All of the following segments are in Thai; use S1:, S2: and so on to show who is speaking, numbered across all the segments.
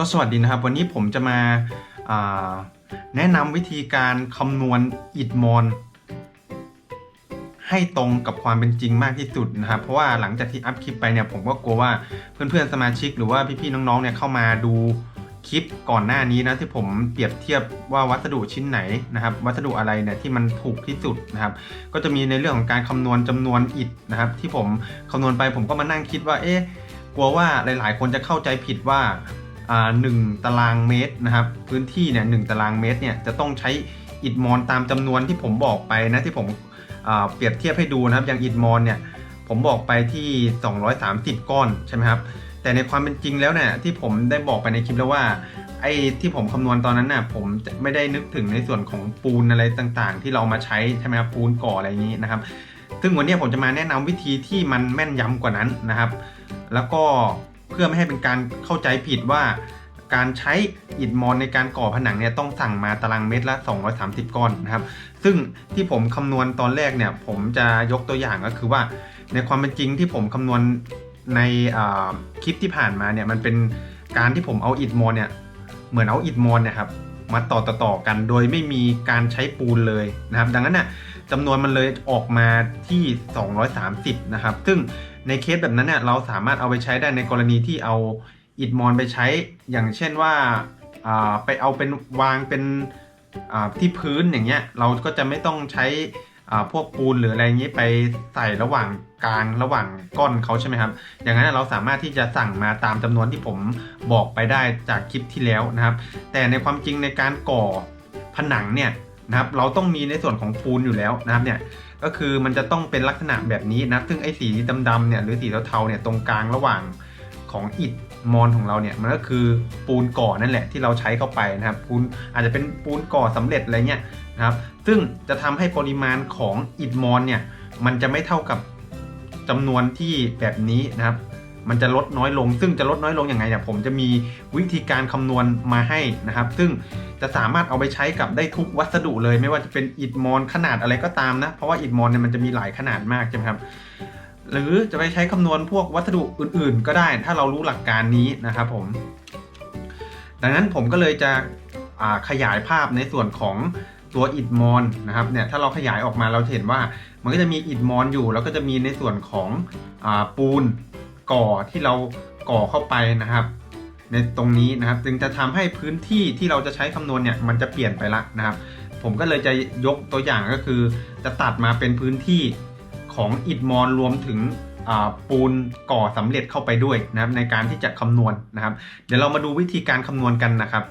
S1: ก็สวัสดีนะครับ วันนี้ผมจะมาาแนะนำวิธีการคำนวณอิฐมอนให้ตรงกับความเป็นจริงมากที่สุดนะครับ เพราะว่าหลังจากที่อัพคลิปไปเนี่ยผมก็กลัวว่าเพื่อนๆสมาชิกหรือว่าพี่ๆน้องๆเนี่ยเข้ามาดูคลิปก่อนหน้านี้นะที่ผมเปรียบเทียบว่าวัสดุชิ้นไหนนะครับ วัสดุอะไรเนี่ยที่มันถูกที่สุดนะครับ ก็จะมีในเรื่องของการคำนวณจำนวนอิฐนะครับ ที่ผมคำนวณไปผมก็มานั่งคิดว่าเอ๊ะกลัวว่าหลาย ๆ คนจะเข้าใจผิดว่า หนึ่งตารางเมตรนะครับ พื้นที่เนี่ยหตารางเมตรเนี่ยจะต้องใช้อิฐมอนตามจำนวนที่ผมบอกไปนะที่ผมเปรียบเทียบให้ดูนะครับอย่างอิฐมอนเนี่ยผมบอกไปที่ 230 ก้อนใช่ไหมครับแต่ในความเป็นจริงแล้วเนี่ยที่ผมได้บอกไปในคลิปแล้วว่าไอ้ที่ผมคำนวณตอนนั้นน่ะผมไม่ได้นึกถึงในส่วนของปูนอะไรต่างๆ ที่เรามาใช้ใช่ไหมครับปูนก่ออะไรอย่างนี้นะครับ ซึ่งวันนี้ผมจะมาแนะนำวิธีที่มันแม่นยำกว่านั้นนะครับ แล้วก็ เพื่อไม่ให้เป็นการเข้าใจผิดว่า การใช้อิฐมอนในการก่อผนังเนี่ยต้องสั่งมาตารางเมตรละ 230 ก้อนนะครับ ซึ่งที่ผมคำนวณตอนแรกเนี่ยผมจะยกตัวอย่างก็คือว่า ในความเป็นจริงที่ผมคำนวณในคลิปที่ผ่านมาเนี่ยมันเป็นการที่ผมเอาอิฐมอนเนี่ยเหมือนเอาอิฐมอนเนี่ยครับมาต่อต่อต่อกันโดยไม่มีการใช้ปูนเลยนะครับ ดังนั้นน่ะ จำนวนมันเลยออกมาที่ 230 นะครับ ซึ่งในเคสแบบนั้นเนี่ยเราสามารถเอาไปใช้ได้ในกรณีที่เอาอิฐมอนไปใช้ อย่างเช่นว่าาไปเอาเป็นวางเป็นที่พื้นอย่างเงี้ยเราก็จะไม่ต้องใช้พวกปูนหรืออะไรอย่างนี้ไปใส่ระหว่างกลางระหว่างก้อนเขาใช่ไหมครับ อย่างนั้นเราสามารถที่จะสั่งมาตามจำนวนที่ผมบอกไปได้จากคลิปที่แล้วนะครับ แต่ในความจริงในการก่อผนังเนี่ย นะครับเราต้องมีในส่วนของปูนอยู่แล้วนะครับเนี่ยก็คือมันจะต้องเป็นลักษณะแบบนี้นะซึ่งไอ้สีดำๆเนี่ยหรือสีเทาๆเนี่ยตรงกลางระหว่างของอิฐมอนของเราเนี่ยมันก็คือปูนก่อนั่นแหละที่เราใช้เข้าไปนะครับปูนอาจจะเป็นปูนก่อสำเร็จอะไรเงี้ยนะครับซึ่งจะทำให้ปริมาณของอิฐมอนเนี่ยมันจะไม่เท่ากับจำนวนที่แบบนี้นะครับ มันจะลดน้อยลง ซึ่งจะลดน้อยลงยังไงเนี่ยผมจะมีวิธีการคำนวณมาให้นะครับ ซึ่งจะสามารถเอาไปใช้กับได้ทุกวัสดุเลย ไม่ว่าจะเป็นอิฐมอนขนาดอะไรก็ตามนะ เพราะว่าอิฐมอนเนี่ยมันจะมีหลายขนาดมากใช่ไหมครับหรือจะไปใช้คำนวณพวกวัสดุอื่น ๆ ก็ได้ ถ้าเรารู้หลักการนี้นะครับผม ดังนั้นผมก็เลยจะขยายภาพในส่วนของตัวอิฐมอนนะครับเนี่ยถ้าเราขยายออกมาเราเห็นว่ามันก็จะมีอิฐมอนอยู่ แล้วก็จะมีในส่วนของอปูน ก่อที่เราก่อเข้าไปนะครับ ในตรงนี้นะครับ จึงจะทำให้พื้นที่ที่เราจะใช้คำนวณเนี่ยมันจะเปลี่ยนไปละนะครับ ผมก็เลยจะยกตัวอย่างก็คือ จะตัดมาเป็นพื้นที่ของอิฐมอนรวมถึงปูนก่อสำเร็จเข้าไปด้วยนะครับในการที่จะคำนวณนะครับ เดี๋ยวเรามาดูวิธีการคำนวณกันนะครับ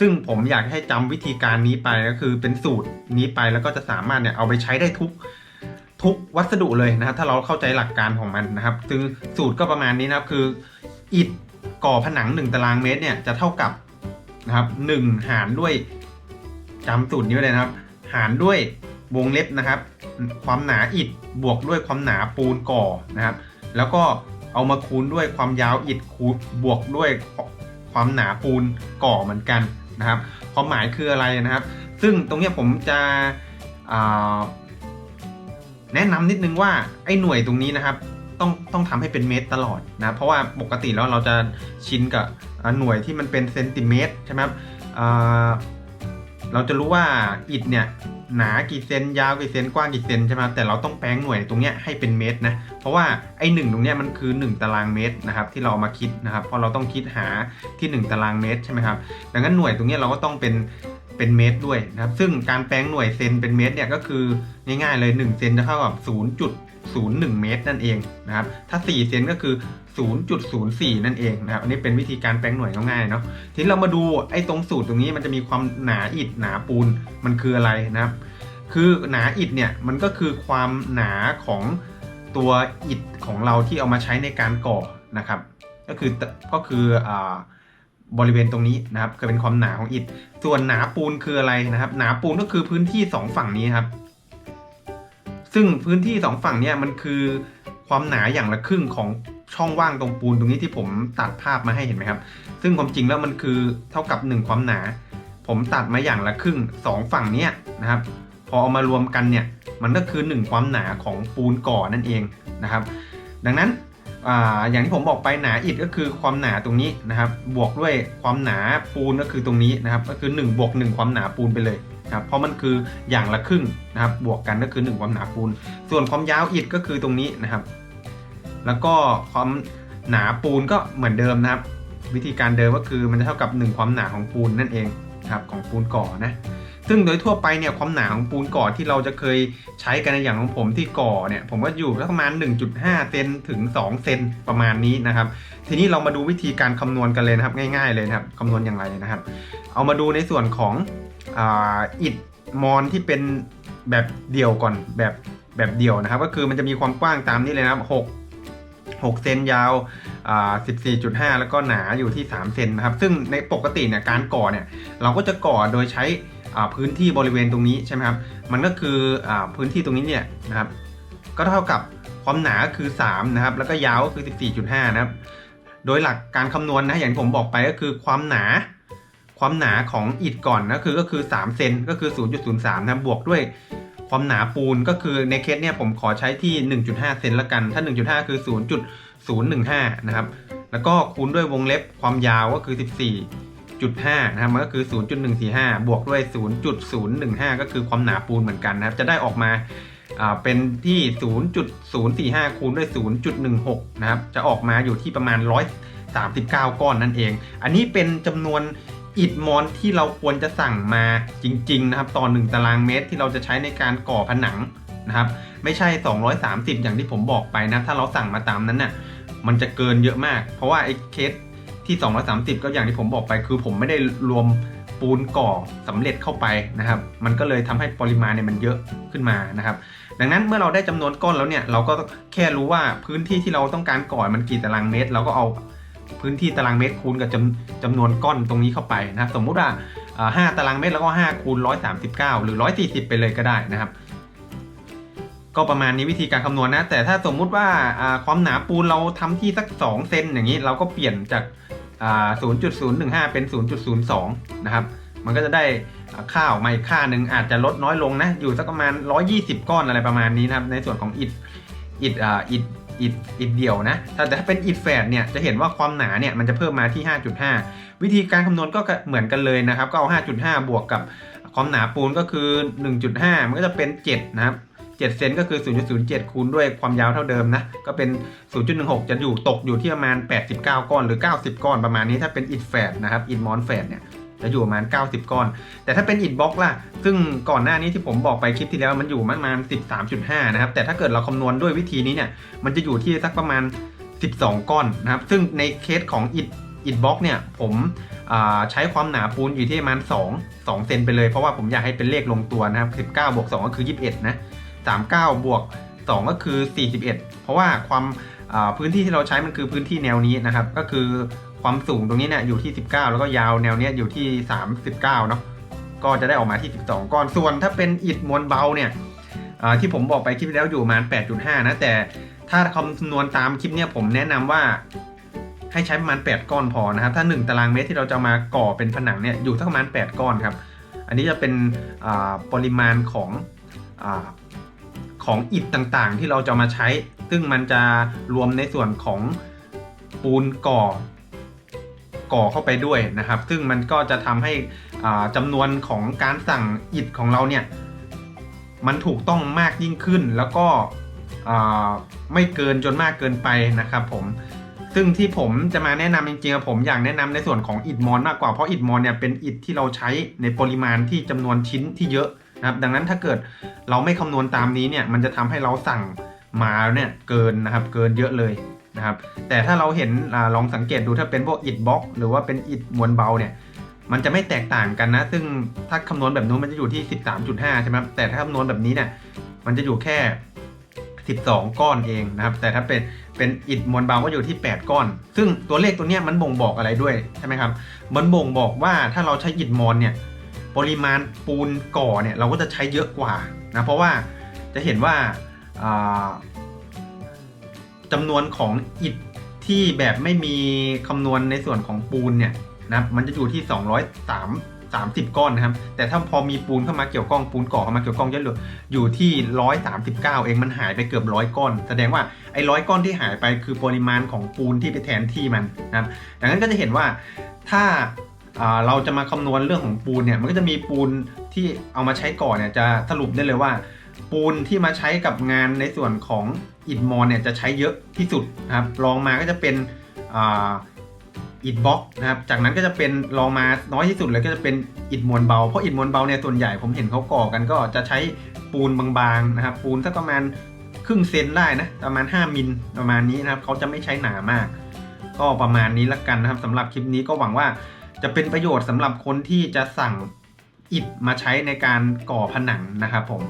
S1: ซึ่งผมอยากให้จำวิธีการนี้ไปก็คือเป็นสูตรนี้ไปแล้วก็จะสามารถเนี่ยเอาไปใช้ได้ทุก ทุกวัสดุเลยนะครับถ้าเราเข้าใจหลักการของมันนะครับซึ่งสูตรก็ประมาณนี้นะครับคืออิฐก่อผนัง 1 ตารางเมตรเนี่ยจะเท่ากับนะครับ1หารด้วยจำสูตรนี้ไว้เลยนะครับ หารด้วยวงเล็บนะครับ ความหนาอิฐบวกด้วยความหนาปูนก่อนะครับ แล้วก็เอามาคูณด้วยความยาวอิฐคูณบวกด้วยความหนาปูนก่อเหมือนกันนะครับ ความหมายคืออะไรนะครับ ซึ่งตรงนี้ผมจะอ่า แนะนำนิดนึงว่าไอ้หน่วยตรงนี้นะครับต้องต้องทำให้เป็นเมตรตลอดนะ เพราะว่าปกติแล้วเราจะชินกับหน่วยที่มันเป็นเซนติเมตรใช่ไหมครับเราจะรู้ว่าอิฐเนี่ยหนากี่เซนยาวกี่เซนกว้างกี่เซนใช่ไหมแต่เราต้องแปลงหน่วยตรงเนี้ยให้เป็นเมตรนะเพราะว่าไอ้หนึ่งตรงเนี้ยมันคือ 1 ตารางเมตรนะครับที่เราเอามาคิดนะครับเพราะเราต้องคิดหาที่ 1 ตารางเมตรใช่ไหมครับดังนั้นหน่วยตรงเนี้ยเราก็ต้องเป็น เป็นเมตรด้วยนะครับ ซึ่งการแปลงหน่วยเซนเป็นเมตรเนี่ยก็คือง่ายๆเลย1เซนจะเท่ากับ 0.01 เมตรนั่นเองนะครับ ถ้า 4 เซนก็คือ 0.04 นั่นเองนะครับ อันนี้เป็นวิธีการแปลงหน่วยง่ายๆเนาะ ทีนี้เรามาดูไอ้ตรงสูตรตรงนี้มันจะมีความหนาอิฐหนาปูนมันคืออะไรนะครับ คือหนาอิฐเนี่ยมันก็คือความหนาของตัวอิฐของเราที่เอามาใช้ในการก่อนะครับ ก็คือก็คืออ่า บริเวณตรงนี้นะครับก็เป็นความหนาของอิฐ ส่วนหนาปูนคืออะไรนะครับ หนาปูนก็คือพื้นที่สองฝั่งนี้ครับ ซึ่งพื้นที่สองฝั่งเนี่ยมันคือความหนาอย่างละครึ่งของช่องว่างตรงปูนตรงนี้ที่ผมตัดภาพมาให้เห็นไหมครับ ซึ่งความจริงแล้วมันคือเท่ากับ 1 ความหนา ผมตัดมาอย่างละครึ่งสองฝั่งเนี้ยนะครับ พอเอามารวมกันเนี่ยมันก็คือ 1 ความหนาของปูนก่อนั่นเองนะครับ ดังนั้น ออย่างที่ผมบอกไปหนาอิฐก็คือความหนาตรงนี้นะครับ บวกด้วยความหนาปูนก็คือตรงนี้นะครับ ก็คือ1บวก1ความหนาปูนไปเลยครับเพราะมันคืออย่างละครึ่งนะครับ บวกกันก็คือ 1 ความหนาปูน ส่วนความยาวอิฐก็คือตรงนี้นะครับ แล้วก็ความหนาปูนก็เหมือนเดิมนะครับ วิธีการเดิมก็คือมันจะเท่ากับ 1 ความหนาของปูนนั่นเองครับของปูนก่อนะ ซึ่งโดยทั่วไปเนี่ยความหนาของปูนก่อที่เราจะเคยใช้กันในอย่างของผมที่ก่อเนี่ยผมก็อยู่ประมาณ 1.5 เซนถึง 2 เซนประมาณนี้นะครับ ทีนี้เรามาดูวิธีการคำนวณกันเลยนะครับ ง่ายๆเลยนะครับคำนวณอย่างไรนะครับ เอามาดูในส่วนของอิฐมอนที่เป็นแบบเดี่ยวก่อนแบบแบบเดี่ยวนะครับ ก็คือมันจะมีความกว้างตามนี้เลยนะครับ 6 6 เซนยาวอ่า14.5 แล้วก็หนาอยู่ที่ 3 เซนนะครับ ซึ่งในปกติเนี่ยการก่อเนี่ยเราก็จะก่อโดยใช้ พื้นที่บริเวณตรงนี้ใช่ไหมครับ มันก็คืออพื้นที่ตรงนี้เนี่ยนะครับ ก็เท่ากับความหนาคือ 3 นะครับ แล้วก็ยาวก็คือ 14.5 นะครับ โดยหลักการคำนวณนะอย่างที่ผมบอกไปก็คือความหนาความหนาของอิฐก่อนนะคือก็คือ 3 เซนก็คือ 0.03 นะบบวกด้วยความหนาปูนก็คือในเคสเนี่ยผมขอใช้ที่ 1.5 เซนละกัน ถ้า 1.5 คือ 0.015 นะครับ แล้วก็คูณด้วยวงเล็บความยาวก็คือ 14.5นะครับมันก็คือ 0.145 บวกด้วย 0.015 ก็คือความหนาปูนเหมือนกันนะครับ จะได้ออกมาเป็นที่ 0.045 คูณด้วย 0.16 นะครับ จะออกมาอยู่ที่ประมาณ 139 ก้อนนั่นเอง อันนี้เป็นจำนวนอิฐมอนที่เราควรจะสั่งมาจริง ๆ นะครับ ต่อ 1 ตารางเมตรที่เราจะใช้ในการก่อผนังนะครับ ไม่ใช่ 230 อย่างที่ผมบอกไปนะ ถ้าเราสั่งมาตามนั้นน่ะ มันจะเกินเยอะมาก เพราะว่าไอ้เคส ที่ 230 ก็อย่างที่ผมบอกไป คือผมไม่ได้รวมปูนก่อสำเร็จเข้าไปนะครับ มันก็เลยทำให้ปริมาณเนี่ยมันเยอะขึ้นมานะครับ ดังนั้นเมื่อเราได้จำนวนก้อนแล้วเนี่ย เราก็แค่รู้ว่าพื้นที่ที่เราต้องการก่อมันกี่ตารางเมตร เราก็เอาพื้นที่ตารางเมตรคูณกับจำจำนวนก้อนตรงนี้เข้าไปนะครับ สมมุติว่า5ตารางเมตรแล้วก็5คูณ139 หรือ 140 ไปเลยก็ได้นะครับ ก็ประมาณนี้วิธีการคำนวณนะ แต่ถ้าสมมุติว่าความหนาปูนเราทำที่สัก 2 เซนอย่างนี้ เราก็เปลี่ยนจาก 0.015 เป็น 0.02 นะครับ มันก็จะได้อ่าค่าออกมาอีกค่าหนึ่งอาจจะลดน้อยลงนะ อยู่สักประมาณ 120 ก้อนอะไรประมาณนี้นะครับ ในส่วนของอิฐอิฐอ,อิฐอิฐอิฐเดี่ยวนะแต่ถ้าเป็นอิฐแฝดเนี่ยจะเห็นว่าความหนาเนี่ยมันจะเพิ่มมาที่ 5.5 วิธีการคำนวณก็เหมือนกันเลยนะครับ ก็เอา 5.5 บวกกับความหนาปูนก็คือ 1.5 มันก็จะเป็น 7 นะครับ 7 เซนก็คือ 0.07 คูณด้วยความยาวเท่าเดิมนะ ก็เป็น 0.16 จะอยู่ตกอยู่ที่ประมาณ 89 ก้อนหรือ 90 ก้อนประมาณนี้ถ้าเป็นอิฐแฝดนะครับอิฐมอนแฝดเนี่ยจะอยู่ประมาณ 90 ก้อน แต่ถ้าเป็นอิฐบล็อกล่ะ ซึ่งก่อนหน้านี้ที่ผมบอกไปคลิปที่แล้วมันอยู่ประมาณ 13.5 นะครับ แต่ถ้าเกิดเราคำนวณด้วยวิธีนี้เนี่ย มันจะอยู่ที่สักประมาณ 12 ก้อนนะครับ ซึ่งในเคสของอิฐอิฐบล็อกเนี่ย ผมใช้ความหนาปูนอยู่ที่ประมาณ 2 2 เซนไปเลย เพราะว่าผมอยากให้เป็นเลขลงตัวนะครับ 19บวก2ก็คือ 21 นะ 39 บวก 2 ก็คือ 41 เพราะว่าความพื้นที่ที่เราใช้มันคือพื้นที่แนวนี้นะครับ ก็คือความสูงตรงนี้เนี่ยอยู่ที่ 19 แล้วก็ยาวแนวเนี้ยอยู่ที่ 39เนาะก็จะได้ออกมาที่ 12 ก้อนส่วนถ้าเป็นอิฐมวลเบาเนี่ยที่ผมบอกไปคลิปแล้วอยู่ประมาณ 8.5 นะแต่ถ้าคำนวณตามคลิปเนี่ยผมแนะนำว่าให้ใช้ประมาณ 8 ก้อนพอนะครับ ถ้า 1 ตารางเมตรที่เราจะมาก่อเป็นผนังเนี่ยอยู่สักประมาณ 8 ก้อนครับ อันนี้จะเป็นปริมาณของ ของอิฐต่างๆ ที่เราจะมาใช้ ซึ่งมันจะรวมในส่วนของปูนก่อ ก่อเข้าไปด้วยนะครับ ซึ่งมันก็จะทำให้อ่าจำนวนของการสั่งอิฐของเราเนี่ยมันถูกต้องมากยิ่งขึ้นแล้วก็ไม่เกินจนมากเกินไปนะครับผมซึ่งที่ผมจะมาแนะนำจริงๆผมอยากแนะนำในส่วนของอิฐมอนมากกว่าเพราะอิฐมอนเนี่ยเป็นอิฐที่เราใช้ในปริมาณที่จำนวนชิ้นที่เยอะ นะครับ ดังนั้นถ้าเกิดเราไม่คำนวณตามนี้เนี่ยมันจะทำให้เราสั่งมาเนี่ยเกินนะครับเกินเยอะเลยนะครับแต่ถ้าเราเห็นลองสังเกตดูถ้าเป็นพวกอิฐบล็อกหรือว่าเป็นอิฐมวลเบาเนี่ยมันจะไม่แตกต่างกันนะ ซึ่งถ้าคำนวณแบบนู้นมันจะอยู่ที่ 13.5 ใช่ไหมครับแต่ถ้าคำนวณแบบนี้เนี่ยมันจะอยู่แค่ 12 ก้อนเองนะครับ แต่ถ้าเป็นเป็นอิฐมวลเบาก็อยู่ที่ 8 ก้อน ซึ่งตัวเลขตัวเนี้ยมันบ่งบอกอะไรด้วยใช่ไหมครับ มันบ่งบอกว่าถ้าเราใช้อิฐมอนเนี่ย ปริมาณปูนก่อเนี่ยเราก็จะใช้เยอะกว่านะเพราะว่าจะเห็นว่าจำนวนของอิฐที่แบบไม่มีคำนวณในส่วนของปูนเนี่ยนะมันจะอยู่ที่ 203 30 ก้อนนะครับ แต่ถ้าพอมีปูนเข้ามาเกี่ยวข้องปูนก่อเข้ามาเกี่ยวข้องเยอะเลยอยู่ที่ 139 เองมันหายไปเกือบร้อยก้อน แสดงว่าไอ้ร้อยก้อนที่หายไปคือปริมาณของปูนที่ไปแทนที่มันนะครับดังนั้นก็จะเห็นว่าถ้า เราจะมาคำนวณเรื่องของปูนเนี่ยมันก็จะมีปูนที่เอามาใช้ก่อนเนี่ยจะสรุปได้เลยว่า ปูนที่มาใช้กับงานในส่วนของอิฐมอนเนี่ยจะใช้เยอะที่สุดนะครับรองมาก็จะเป็นอิฐบล็อกนะครับจากนั้นก็จะเป็นรองมาน้อยที่สุดเลยก็จะเป็นอิฐมวลเบาเพราะอิฐมวลเบาเนี่ยส่วนใหญ่ผมเห็นเขาก่อกันก็จะใช้ปูนบางๆนะครับปูนสักประมาณครึ่งเซนได้นะประมาณ 5มิลประมาณนี้นะครับเขาจะไม่ใช้หนามาก ก็ประมาณนี้ละกันนะครับสำหรับคลิปนี้ก็หวังว่าจะเป็นประโยชน์สำหรับคนที่จะสั่งอิฐมาใช้ในการก่อผนังนะครับผม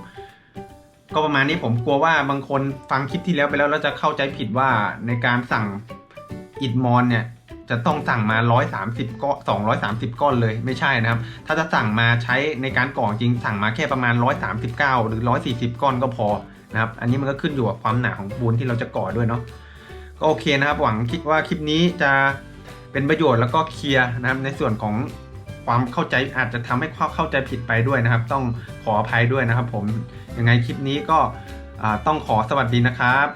S1: ก็ประมาณนี้ผมกลัวว่าบางคนฟังคลิปที่แล้วไปแล้วแล้วจะเข้าใจผิดว่าในการสั่งอิฐมอนเนี่ยจะต้องสั่งมา 130ก้อน230 ก้อนเลยไม่ใช่นะครับ ถ้าจะสั่งมาใช้ในการก่อจริงสั่งมาแค่ประมาณ 139 หรือ 140 ก้อนก็พอนะครับ อันนี้มันก็ขึ้นอยู่กับความหนาของปูนที่เราจะก่อด้วยเนาะ ก็โอเคนะครับ หวังคิดว่าคลิปนี้จะเป็นประโยชน์แล้วก็เคลียร์นะครับ ในส่วนของความเข้าใจอาจจะทำให้เข้าใจผิดไปด้วยนะครับ ต้องขออภัยด้วยนะครับ ผมยังไงคลิปนี้ก็ต้องขอสวัสดีนะครับ